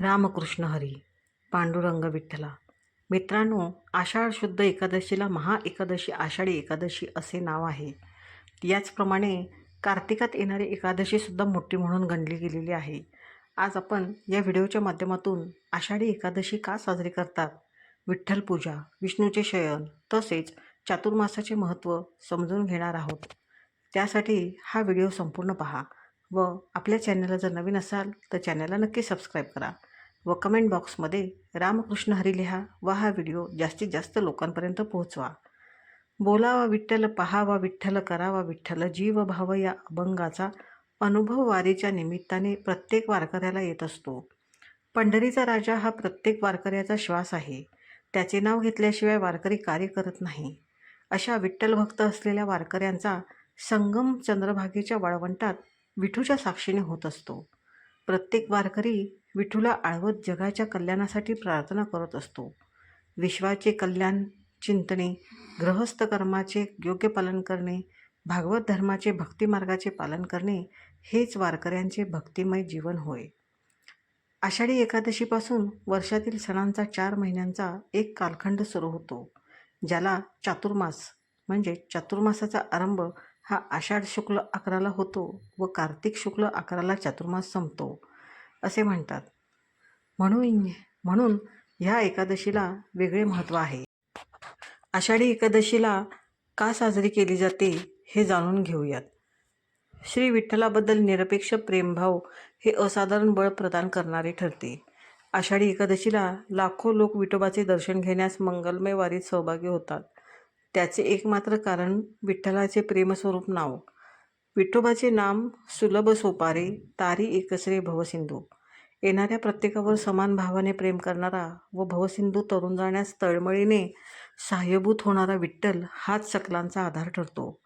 रामकृष्ण हरी पांडुरंग विठ्ठला. मित्रांनो आषाढ शुद्ध एकादशीला महा एकादशी आषाढी एकादशी असे नाव आहे. याचप्रमाणे कार्तिकात येणारी एकादशीसुद्धा मोठी म्हणून गणली गेलेली आहे. आज आपण या व्हिडिओच्या माध्यमातून आषाढी एकादशी का साजरी करतात? विठ्ठल पूजा विष्णूचे शयन तसेच चातुर्मासाचे महत्त्व समजून घेणार आहोत. त्यासाठी हा व्हिडिओ संपूर्ण पहा. व आपल्या चॅनलला जर नवीन असाल तर चॅनलला नक्की सबस्क्राईब करा व कमेंट बॉक्समध्ये रामकृष्ण हरी लिहा व हा व्हिडिओ जास्तीत जास्त लोकांपर्यंत पोहोचवा. बोलावा विठ्ठल पहावा विठ्ठल करावा विठ्ठल जीव भाव या अभंगाचा अनुभव वारीच्या निमित्ताने प्रत्येक वारकऱ्याला येत असतो. पंढरीचा राजा हा प्रत्येक वारकऱ्याचा श्वास आहे. त्याचे नाव घेतल्याशिवाय वारकरी कार्य करत नाही. अशा विठ्ठल भक्त असलेल्या वारकऱ्यांचा संगम चंद्रभागेच्या वाळवंटात विठूच्या साक्षीने होत असतो. प्रत्येक वारकरी विठूला आळवत जगाच्या कल्याणासाठी प्रार्थना करत असतो. विश्वाचे कल्याण चिंतने गृहस्थ कर्माचे योग्य पालन करणे भागवत धर्माचे भक्तिमार्गाचे पालन करणे हेच वारकऱ्यांचे भक्तिमय जीवन होय. आषाढी एकादशीपासून वर्षातील सणांचा चार महिन्यांचा एक कालखंड सुरू होतो ज्याला चातुर्मास म्हणजे चातुर्मासाचा आरंभ हा आषाढ शुक्ल अकराला होतो व कार्तिक शुक्ल अकराला चातुर्मास संपतो असे म्हणतात. म्हणून म्हणून ह्या एकादशीला वेगळे महत्त्व आहे. आषाढी एकादशीला का साजरी केली जाते हे जाणून घेऊयात. श्री विठ्ठलाबद्दल निरपेक्ष प्रेमभाव हे असाधारण बळ प्रदान करणारे ठरते. आषाढी एकादशीला लाखो लोक विठोबाचे दर्शन घेण्यास मंगलमय वारीत सहभागी होतात. त्याचे एकमात्र कारण विठ्ठलाचे प्रेमस्वरूप नाव. विठोबाचे नाम सुलभ सोपारे तारी एकसरे भवसिंधू. येणाऱ्या प्रत्येकावर समान भावाने प्रेम करणारा व भवसिंधू तरुण जाण्यास तळमळीने सहाय्यभूत होणारा विठ्ठल हाच सकलांचा आधार ठरतो.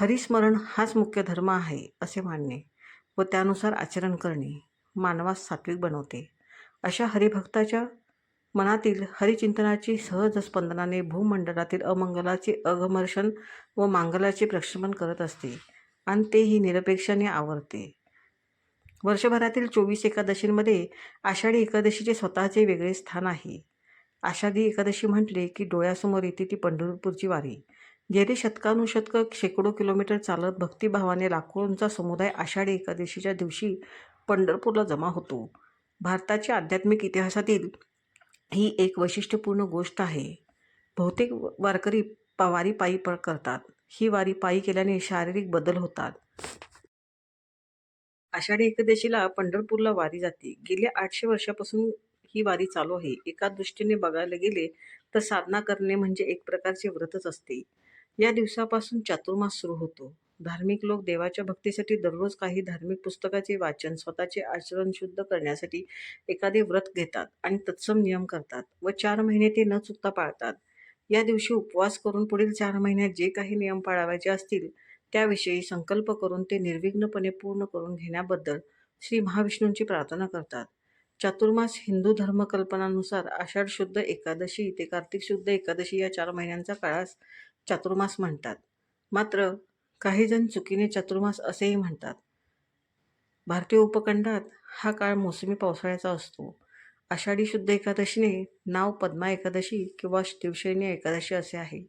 हरिस्मरण हाच मुख्य धर्म आहे असे मानणे व त्यानुसार आचरण करणे मानवास सात्विक बनवते. अशा हरिभक्ताच्या मनातील हरिचिंतनाची सहज स्पंदनाने भूमंडळातील अमंगलाचे अगमर्षण व मांगलाचे प्रक्षेपण करत असते आणि तेही निरपेक्षाने आवरते. वर्षभरातील चोवीस एकादशींमध्ये आषाढी एकादशीचे स्वतःचे वेगळे स्थान आहे. आषाढी एकादशी म्हटले की डोळ्यासमोर येते ती पंढरपूरची वारी गेली शतकानुशतक शेकडो किलोमीटर चालत भक्तिभावाने लाखोंचा समुदाय आषाढी एकादशीच्या दिवशी पंढरपूरला जमा होतो. भारताच्या आध्यात्मिक इतिहासातील ही एक वैशिष्ट्यपूर्ण गोष्ट आहे. बहुतेक वारकरी पा वारी पायी प करतात. ही वारी पायी केल्याने शारीरिक बदल होतात. आषाढी एकादशीला पंढरपूरला वारी जाते. गेल्या आठशे वर्षापासून ही वारी चालू आहे. एका दृष्टीने बघायला गेले तर साधना करणे म्हणजे एक प्रकारचे व्रतच असते. या दिवसापासून चातुर्मास सुरू होतो. धार्मिक लोक देवाच्या भक्तीसाठी दररोज काही धार्मिक पुस्तकाचे वाचन स्वतःचे आचरण शुद्ध करण्यासाठी एखादे व्रत घेतात आणि तत्सम नियम करतात व चार महिने ते न चुकता पाळतात. या दिवशी उपवास करून पुढील चार महिन्यात जे काही नियम पाळावायचे असतील त्याविषयी संकल्प करून ते निर्विघ्नपणे पूर्ण करून घेण्याबद्दल श्री महाविष्णूंची प्रार्थना करतात. चातुर्मास हिंदू धर्मकल्पनानुसार आषाढ शुद्ध एकादशी ते कार्तिक शुद्ध एकादशी या चार महिन्यांचा काळास चातुर्मास म्हणतात. मात्र काही जण चुकीने चतुर्मास असेही म्हणतात. भारतीय उपखंडात हा काळ मोसमी पावसाळ्याचा असतो. आषाढी शुद्ध एकादशीने नाव पद्मा एकादशी किंवा शिवशैनी एकादशी असे आहे.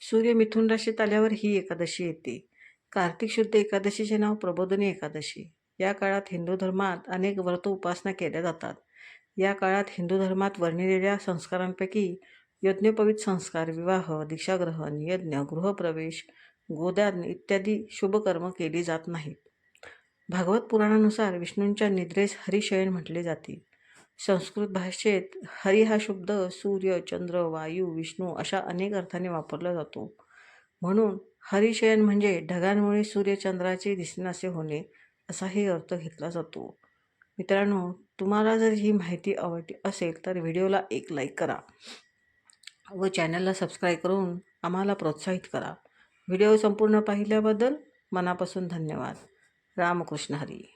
सूर्य मिथुन राशीत आल्यावर ही एकादशी येते. कार्तिक शुद्ध एकादशीचे नाव प्रबोधनी एकादशी. या काळात हिंदू धर्मात अनेक व्रत उपासना केल्या जातात. या काळात हिंदू धर्मात वर्णिलेल्या संस्कारांपैकी यज्ञोपवित संस्कार विवाह दीक्षाग्रहण यज्ञ गृहप्रवेश गोदान इत्यादी शुभकर्म केली जात नाहीत. भागवत पुराणानुसार विष्णूंच्या निद्रेस हरिशयन म्हटले जाते. संस्कृत भाषेत हरी हा शब्द सूर्य चंद्र वायू विष्णू अशा अनेक अर्थाने वापरला जातो. म्हणून हरिशयन म्हणजे ढगांमुळे सूर्यचंद्राचे दिसनासे होणे असाही अर्थ घेतला जातो. मित्रांनो तुम्हाला जर ही माहिती आवडली असेल तर व्हिडिओला एक लाईक करा व चॅनलला सबस्क्राईब करून आम्हाला प्रोत्साहित करा. व्हिडिओ संपूर्ण पाहिल्याबद्दल मनापासून धन्यवाद. रामकृष्ण हरी.